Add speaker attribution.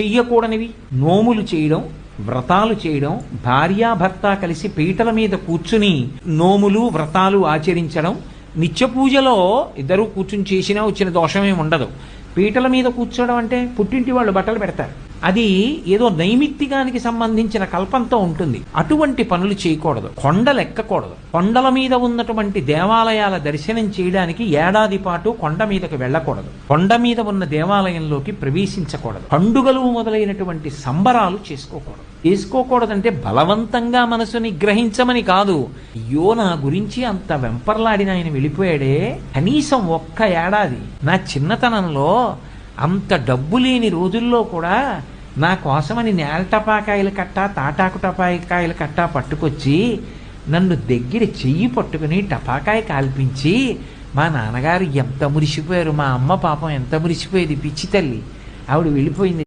Speaker 1: చెయ్యకూడనివి. నోములు చేయడం వ్రతాలు చేయడం భార్యాభర్త కలిసి పీటల మీద కూర్చుని నోములు వ్రతాలు ఆచరించడం నిత్య పూజలో ఇద్దరు కూర్చుని చేసినా వచ్చిన దోషమేమి ఉండదు. పీటల మీద కూర్చోవడం అంటే పుట్టింటి వాళ్ళు బట్టలు పెడతారు. అది ఏదో నైమిత్తికానికి సంబంధించిన కల్పంతో ఉంటుంది. అటువంటి పనులు చేయకూడదు. కొండలు ఎక్కకూడదు కొండల మీద ఉన్నటువంటి దేవాలయాల దర్శనం చేయడానికి ఏడాది పాటు కొండ మీదకి వెళ్ళకూడదు. కొండ మీద ఉన్న దేవాలయంలోకి ప్రవేశించకూడదు. పండుగలు మొదలైనటువంటి సంబరాలు చేసుకోకూడదు. చేసుకోకూడదంటే బలవంతంగా మనసుని గ్రహించమని కాదు. అయ్యో నా గురించి అంత వెంపర్లాడిన ఆయన వెళ్ళిపోయాడే. కనీసం ఒక్క ఏడాది. నా చిన్నతనంలో అంత డబ్బు లేని రోజుల్లో కూడా నా కోసమని నేల టపాకాయలు కట్ట తాటాకు టపాకాయలు కట్ట పట్టుకొచ్చి నన్ను దగ్గర చెయ్యి పట్టుకుని టపాకాయ కాల్పించి మా నాన్నగారు ఎంత మురిసిపోయారు మా అమ్మ పాపం ఎంత మురిసిపోయేది పిచ్చి తల్లి. ఆవిడ వెళ్ళిపోయింది.